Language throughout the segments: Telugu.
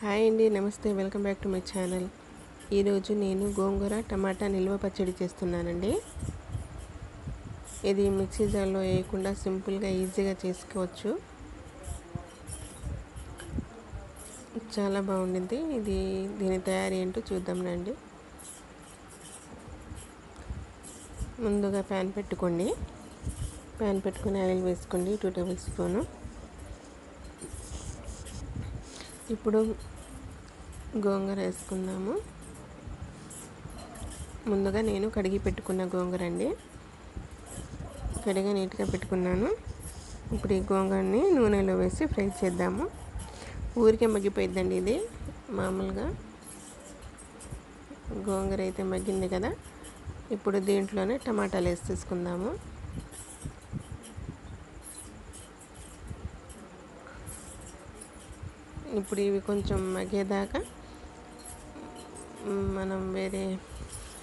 హాయ్ అండి నమస్తే welcome back to my channel. ఈరోజు నేను గోంగూర టమాటా నిల్వ పచ్చడి చేస్తున్నానండి. ఇది మిక్సీ జార్లో వేయకుండా సింపుల్గా ఈజీగా చేసుకోవచ్చు. చాలా బాగుండింది. ఇది దీని తయారీ ఏంటో చూద్దాం రండి. ముందుగా ప్యాన్ పెట్టుకోండి. ప్యాన్ పెట్టుకుని ఆయిల్ వేసుకోండి టూ టేబుల్ స్పూను. ఇప్పుడు గోంగూర వేసుకుందాము. ముందుగా నేను కడిగి పెట్టుకున్న గోంగూర అండి. కడిగి నీట్గా పెట్టుకున్నాను. ఇప్పుడు ఈ గోంగూరని నూనెలో వేసి ఫ్రై చేద్దాము. ఊరికే మగ్గిపోయిద్దండి ఇది. మామూలుగా గోంగూర అయితే మగ్గింది కదా. ఇప్పుడు దీంట్లోనే టమాటాలు వేసి తీసుకుందాము ఇప్పుడు ఇవి కొంచెం మగ్గేదాకా మనం వేరే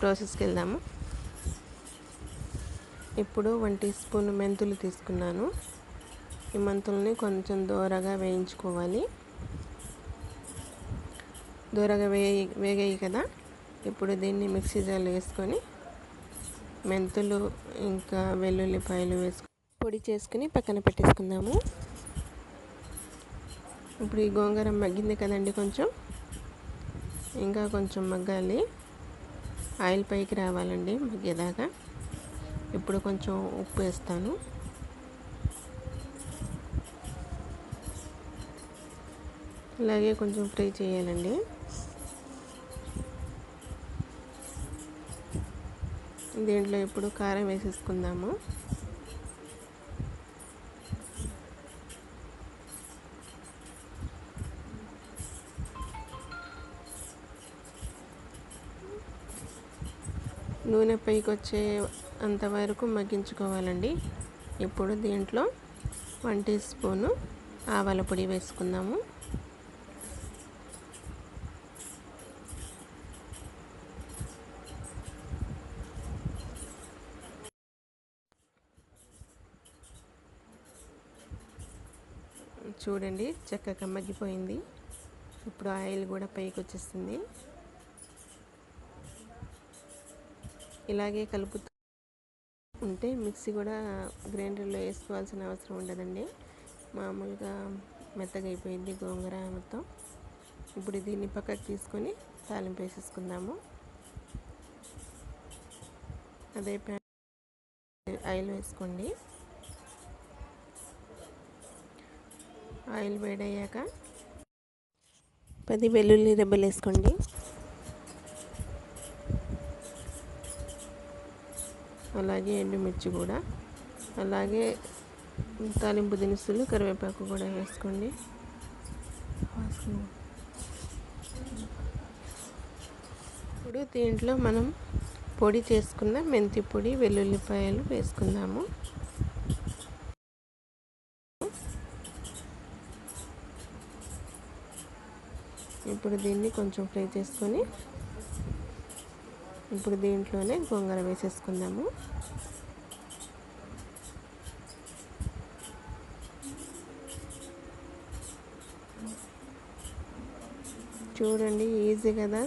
ప్రాసెస్కి వెళ్దాము. ఇప్పుడు వన్ టీ స్పూన్ మెంతులు తీసుకున్నాను. ఈ మెంతుల్ని కొంచెం దూరగా వేయించుకోవాలి. దూరగా వేయి వేగాయి కదా? ఇప్పుడు దీన్ని మిక్సీ జార్లో వేసుకొని మెంతులు ఇంకా వెల్లుల్లిపాయలు వేసుకొని పొడి చేసుకుని పక్కన పెట్టేసుకుందాము. ఇప్పుడు ఈ గోంగూర మగ్గింది కదండి కొంచెం. ఇంకా కొంచెం మగ్గాలి. ఆయిల్ పైకి రావాలండి మగ్గేదాకా. ఇప్పుడు కొంచెం ఉప్పు వేస్తాను. అలాగే కొంచెం ఫ్రై చేయాలండి. దీంట్లో ఇప్పుడు కారం వేసేసుకుందాము. నూనె పైకి వచ్చే అంతవరకు మగ్గించుకోవాలండి. ఇప్పుడు దీంట్లో వన్ టీ స్పూను ఆవాల పొడి వేసుకుందాము. చూడండి చక్కగా మగ్గిపోయింది. ఇప్పుడు ఆయిల్ కూడా పైకి వచ్చేస్తుంది ఇలాగే కలుపుతూ ఉంటే మిక్సీ కూడా గ్రైండర్లో వేసుకోవాల్సిన అవసరం ఉండదండి. మామూలుగా మెత్తగా అయిపోయింది గోంగూర మొత్తం. ఇప్పుడు దీన్ని పక్కకు తీసుకొని తాలింపు వేసేసుకుందాము. అదే ప్యాన్ ఆయిల్ వేసుకోండి. ఆయిల్ వేడయ్యాక పది వెల్లుల్లి రెబ్బలు వేసుకోండి. అలాగే ఎండుమిర్చి కూడా. అలాగే తాలింపు దినుసులు కరివేపాకు కూడా వేసుకోండి. ఇప్పుడు దీంట్లో మనం పొడి చేసుకున్న మెంతి పొడి వెల్లుల్లిపాయలు వేసుకుందాము. ఇప్పుడు దీన్ని కొంచెం ఫ్రై చేసుకొని ఇప్పుడు దీంట్లోనే గోంగూర వేసేసుకుందాము. చూడండి ఈజీ కదా.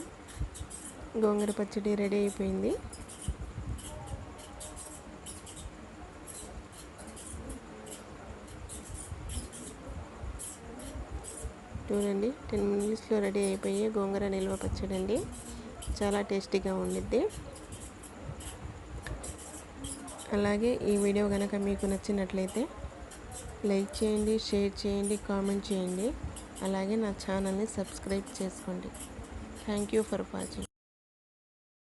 గోంగూర పచ్చడి రెడీ అయిపోయింది. చూడండి టెన్ మినిట్స్లో రెడీ అయిపోయి గోంగూర నిల్వ పచ్చడి అండి చాలా టేస్టీగా ఉండిద్ది. అలాగే ఈ వీడియో కనుక మీకు నచ్చినట్లయితే లైక్ చేయండి షేర్ చేయండి కామెంట్ చేయండి. అలాగే నా ఛానల్ని సబ్స్క్రైబ్ చేసుకోండి. Thank you for watching.